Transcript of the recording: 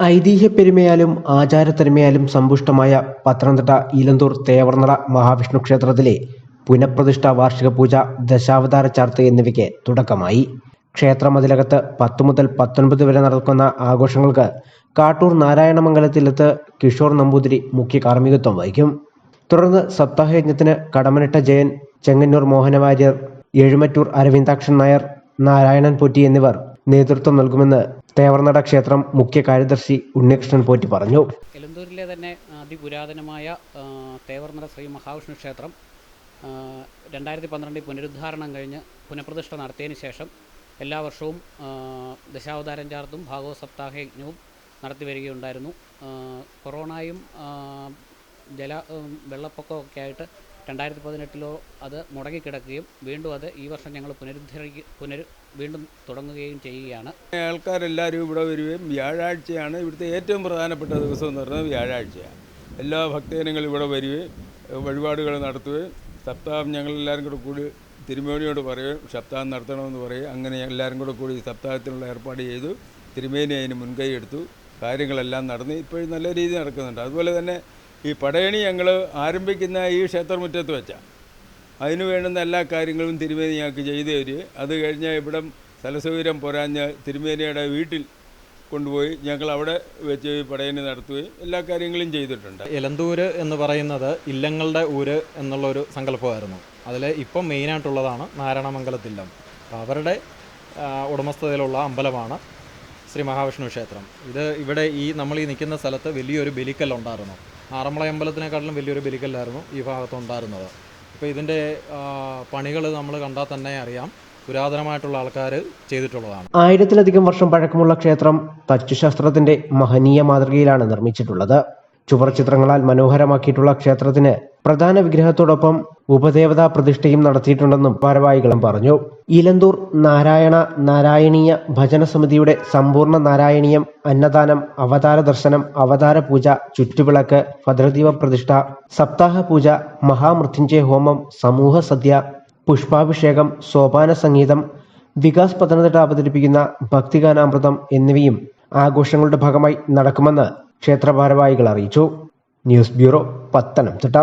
ഐതിഹ്യപ്പെരുമയാലും ആചാരത്തനിമയാലും സമ്പുഷ്ടമായ പത്തനംതിട്ട ഇലന്തൂർ തേവർനട മഹാവിഷ്ണു ക്ഷേത്രത്തിലെ പുനഃപ്രതിഷ്ഠ വാർഷിക പൂജ ദശാവതാര ചാർത്ത് എന്നിവയ്ക്ക് തുടക്കമായി. ക്ഷേത്രമതിലകത്ത് പത്തു മുതൽ പത്തൊൻപത് വരെ നടക്കുന്ന ആഘോഷങ്ങൾക്ക് കാട്ടൂർ നാരായണമംഗലത്തിലെത്ത് കിഷോർ നമ്പൂതിരി മുഖ്യ കാർമ്മികത്വം വഹിക്കും. തുടർന്ന് സപ്താഹയജ്ഞത്തിന് കടമനിട്ട ജയൻ ചെങ്ങന്നൂർ മോഹനവാര്യർ എഴുമറ്റൂർ അരവിന്ദാക്ഷൻ നായർ നാരായണൻ പൊറ്റി എന്നിവർ നേതൃത്വം നൽകുമെന്ന് തേവർനട ക്ഷേത്രം മുഖ്യ കാര്യദർശി ഉണ്ണികൃഷ്ണൻ പോറ്റി പറഞ്ഞു. എലന്തൂരിലെ തന്നെ അതിപുരാതനമായ തേവർനട ശ്രീ മഹാവിഷ്ണു ക്ഷേത്രം രണ്ടായിരത്തി പന്ത്രണ്ടിൽ പുനരുദ്ധാരണം കഴിഞ്ഞ് പുനഃപ്രതിഷ്ഠ നടത്തിയതിന് ശേഷം എല്ലാ വർഷവും ദശാവതാരം ചാർത്തും ഭാഗവത സപ്താഹ യജ്ഞവും നടത്തി വരികയുണ്ടായിരുന്നു. കൊറോണയും ജല വെള്ളപ്പൊക്കമൊക്കെ ആയിട്ട് രണ്ടായിരത്തി പതിനെട്ടിലോ അത് മുടങ്ങിക്കിടക്കുകയും വീണ്ടും അത് ഈ വർഷം ഞങ്ങൾ പുനരുദ്ധരിക്കുക പുനരു വീണ്ടും തുടങ്ങുകയും ചെയ്യുകയാണ്. ആൾക്കാരെല്ലാവരും ഇവിടെ വരികയും വ്യാഴാഴ്ചയാണ് ഇവിടുത്തെ ഏറ്റവും പ്രധാനപ്പെട്ട ദിവസം എന്ന് പറയുന്നത് വ്യാഴാഴ്ചയാണ്. എല്ലാ ഭക്തജനങ്ങളും ഇവിടെ വരികയും വഴിപാടുകൾ നടത്തുകയും സപ്താഹം ഞങ്ങളെല്ലാവരും കൂടെ കൂടി തിരുമേനിയോട് പറയുകയും സപ്താഹം നടത്തണമെന്ന് പറയുകയും അങ്ങനെ എല്ലാവരും കൂടെ കൂടി സപ്താഹത്തിനുള്ള ഏർപ്പാട് ചെയ്തു തിരുമേനി അതിന് മുൻകൈ എടുത്തു കാര്യങ്ങളെല്ലാം നടന്ന്. ഇപ്പോഴും നല്ല രീതിയിൽ നടക്കുന്നുണ്ട്. അതുപോലെ തന്നെ ഈ പടയണി ഞങ്ങൾ ആരംഭിക്കുന്ന ഈ ക്ഷേത്രമുറ്റത്ത് വെച്ചാണ് അതിന് വേണ്ടുന്ന എല്ലാ കാര്യങ്ങളും തിരുമേനി ഞങ്ങൾക്ക് ചെയ്തു തരിക അത് കഴിഞ്ഞ് ഇവിടം സ്ഥലസൗകര്യം പോരാഞ്ഞ് തിരുമേനിയുടെ വീട്ടിൽ കൊണ്ടുപോയി ഞങ്ങൾ അവിടെ വെച്ച് പടയണി നടത്തുകയും എല്ലാ കാര്യങ്ങളും ചെയ്തിട്ടുണ്ട്. എലന്തൂര് എന്ന് പറയുന്നത് ഇല്ലങ്ങളുടെ ഊര് എന്നുള്ളൊരു സങ്കല്പമായിരുന്നു. അതിൽ ഇപ്പം മെയിനായിട്ടുള്ളതാണ് നാരായണമംഗലത്തില്ലം. അപ്പോൾ അവരുടെ ഉടമസ്ഥതയിലുള്ള അമ്പലമാണ് ശ്രീ മഹാവിഷ്ണു ക്ഷേത്രം. ഇത് ഇവിടെ ഈ നമ്മൾ ഈ നിൽക്കുന്ന സ്ഥലത്ത് വലിയൊരു ബലിക്കല്ലുണ്ടായിരുന്നു ആറന്മുള അമ്പലത്തിനെക്കാട്ടിലും വലിയൊരു ബലിക്കല്ലായിരുന്നു ഈ ഭാഗത്തുണ്ടായിരുന്നത്. അപ്പോൾ ഇതിന്റെ പണികൾ നമ്മൾ കണ്ടാൽ തന്നെ അറിയാം. പുരാതനമായിട്ടുള്ള ആൾക്കാർ ചെയ്തിട്ടുള്ളതാണ്. ആയിരത്തിലധികം വർഷം പഴക്കമുള്ള ക്ഷേത്രം തച്ചുശാസ്ത്രത്തിന്റെ മഹനീയ മാതൃകയിലാണ് നിർമ്മിച്ചിട്ടുള്ളത്. ചുവർ ചിത്രങ്ങളാൽ മനോഹരമാക്കിയിട്ടുള്ള ക്ഷേത്രത്തിന് പ്രധാന വിഗ്രഹത്തോടൊപ്പം ഉപദേവതാ പ്രതിഷ്ഠയും നടത്തിയിട്ടുണ്ടെന്നും ഭാരവാഹികളും പറഞ്ഞു. ഇലന്തൂർ നാരായണ നാരായണീയ ഭജന സമിതിയുടെ സമ്പൂർണ നാരായണീയം അന്നദാനം അവതാര ദർശനം അവതാര പൂജ ചുറ്റുവിളക്ക് ഭദ്രദീപ പ്രതിഷ്ഠ സപ്താഹ പൂജ മഹാമൃത്യുഞ്ജയ ഹോമം സമൂഹ സദ്യ പുഷ്പാഭിഷേകം സോപാന സംഗീതം വികാസ് പത്തനംതിട്ട അവതരിപ്പിക്കുന്ന ഭക്തിഗാനാമൃതം എന്നിവയും ആഘോഷങ്ങളുടെ ഭാഗമായി നടക്കുമെന്ന് ക്ഷേത്ര ഭാരവാഹികൾ അറിയിച്ചു. News bureau Pathanamthitta.